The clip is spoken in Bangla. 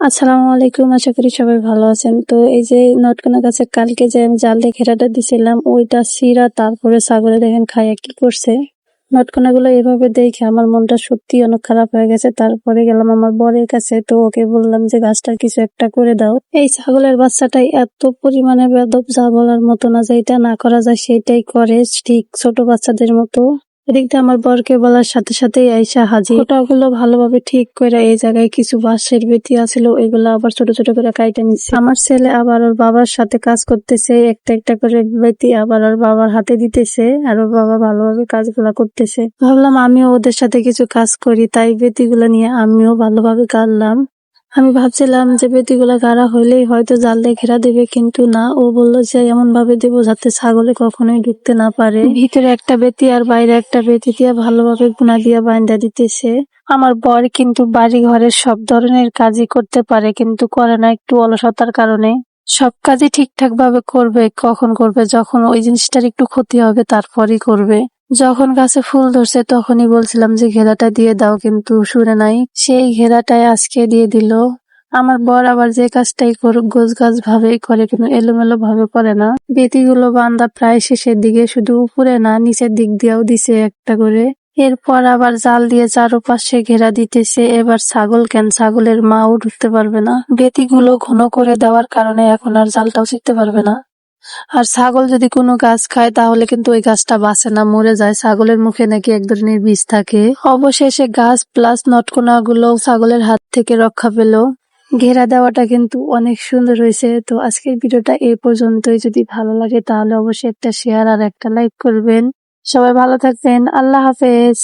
আসসালামু আলাইকুম, আশা করি সবাই ভালো আছেন। তো এই যে নটকোনা গাছে কালকে যে আমি জাল দিয়ে ঘেরাটা দিছিলাম, ওইটা সিরা তারপরে ছাগলে দেখেন খাইয়া কি করছে। নটকোনা গুলো এভাবে দেখে আমার মনটা সত্যি অনেক খারাপ হয়ে গেছে। তারপরে গেলাম আমার বরের কাছে, তো ওকে বললাম যে গাছটার কিছু একটা করে দাও। এই ছাগলের বাচ্চাটাই এত পরিমাণে বেদব, যা বলার মতো না যেটা না করা যায়, সেটাই করে। ঠিক ছোট বাচ্চাদের মতো। এদিক আমার বরকে বলার সাথে সাথেই আইসা হাজির। ওটাগুলো ভালোভাবে ঠিক করে এই জায়গায় কিছু বাঁশের বেতি আছিল, ওইগুলো আবার ছোট ছোট করে কাইটা নিচ্ছে আমার ছেলে আবার ওর বাবার সাথে কাজ করতেছে, একটা একটা করে বেতি আবার ওর বাবার হাতে দিতেছে আর ওর বাবা ভালোভাবে কাজগুলা করতেছে। ভাবলাম আমিও ওদের সাথে কিছু কাজ করি, তাই বেতিগুলো নিয়ে আমিও ভালোভাবে গাড়লাম আমি ভাবছিলাম যে বেতিগুলা গাড়া হইলেই হয়তো জাল দিয়ে ঘেরা দেবে, কিন্তু না। ও বলল যে এমন ভাবে দেবো যাতে ছাগলে কখনোই ঢুকতে না পারে। ভিতরে একটা বেতি আর বাইরে একটা বেতি দিয়ে ভালোভাবে গুনা দিয়ে বাইন্দা দিতেছে। আমার বর কিন্তু বাড়ি ঘরের সব ধরনের কাজই করতে পারে, কিন্তু করে না একটু অলসতার কারণে। সব কাজই ঠিকঠাক ভাবে করবে, কখন করবে, যখন ওই জিনিসটার একটু ক্ষতি হবে, তারপরই করবে। যখন গাছে ফুল ধরছে তখনই বলছিলাম যে ঘেরাটা দিয়ে দাও, কিন্তু শুনে নাই। সেই ঘেরাটাই আজকে দিয়ে দিল। আমার বর আবার যে কাজটাই করুক গোছ গাছ ভাবেই করে, কিন্তু এলোমেলো ভাবে করে না। বেতিগুলো বান্দা প্রায় শেষের দিকে শুধু উপরে না, নিচের দিক দিয়েও দিছে একটা করে। এরপর আবার জাল দিয়ে চারোপাশে ঘেরা দিতেছে। এবার ছাগল কেন? ছাগলের মাও ঢুকতে পারবে না। বেতিগুলো ঘন করে দেওয়ার কারণে এখন আর জালটাও শিখতে পারবে না। আর ছাগল যদি কোনো গাছ খায়, তাহলে কিন্তু ওই গাছটা বাঁচে না, মরে যায়। ছাগলের মুখে নাকি এক ধরনের বিষ থাকে। অবশেষে গাছ প্লাস নটকোনা গুলো ছাগলের হাত থেকে রক্ষা পেল। ঘেরা দেওয়াটা কিন্তু অনেক সুন্দর হয়েছে। তো আজকের ভিডিওটা এই পর্যন্তই। যদি ভালো লাগে তাহলে অবশ্যই একটা শেয়ার আর একটা লাইক করবেন। সবাই ভালো থাকবেন। আল্লাহ হাফেজ।